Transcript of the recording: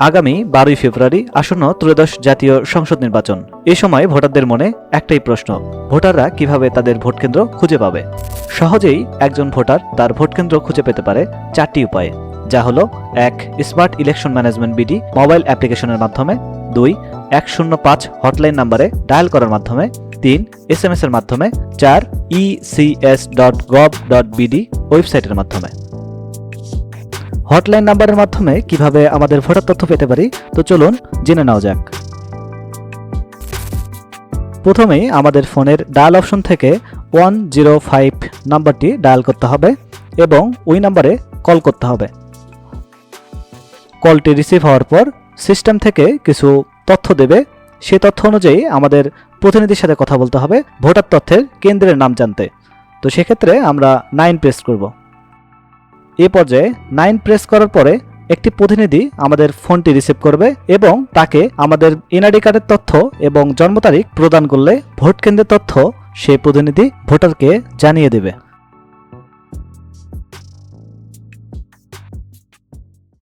আগামী বারোই ফেব্রুয়ারি আসন্ন ত্রয়োদশ জাতীয় সংসদ নির্বাচন। এ সময় ভোটারদের মনে একটাই প্রশ্ন, ভোটাররা কীভাবে তাদের ভোটকেন্দ্র খুঁজে পাবে? সহজেই একজন ভোটার তার ভোটকেন্দ্র খুঁজে পেতে পারে চারটি উপায়ে। যা হলো, এক, smart election management BD mobile অ্যাপ্লিকেশনের মাধ্যমে। দুই, এক শূন্য পাঁচ হটলাইন নাম্বারে ডায়াল করার মাধ্যমে। তিন, এস এম এস এর মাধ্যমে। চার ECS dot gov dot BD ওয়েবসাইটের মাধ্যমে। হটলাইন নাম্বারের মাধ্যমে কীভাবে আমাদের ভোটার তথ্য পেতে পারি? তো চলুন জেনে নেওয়া যাক। প্রথমেই আমাদের ফোনের ডায়াল অপশন থেকে ওয়ান জিরো ফাইভ নাম্বারটি ডায়াল করতে হবে এবং ওই নাম্বারে কল করতে হবে। কলটি রিসিভ হওয়ার পর সিস্টেম থেকে কিছু তথ্য দেবে। সে তথ্য অনুযায়ী আমাদের প্রতিনিধির সাথে কথা বলতে হবে ভোটার তথ্যের কেন্দ্রের নাম জানতে। তো সেক্ষেত্রে আমরা নাইন প্রেস করব। এ পর্যায়ে নাইন প্রেস করার পরে একটি প্রতিনিধি আমাদের ফোনটি রিসিভ করবে এবং তাকে আমাদের এনআইডি কার্ডের তথ্য এবং জন্ম তারিখ প্রদান করলে ভোট কেন্দ্রের তথ্য সেই প্রতিনিধি ভোটারকে জানিয়ে দেবে।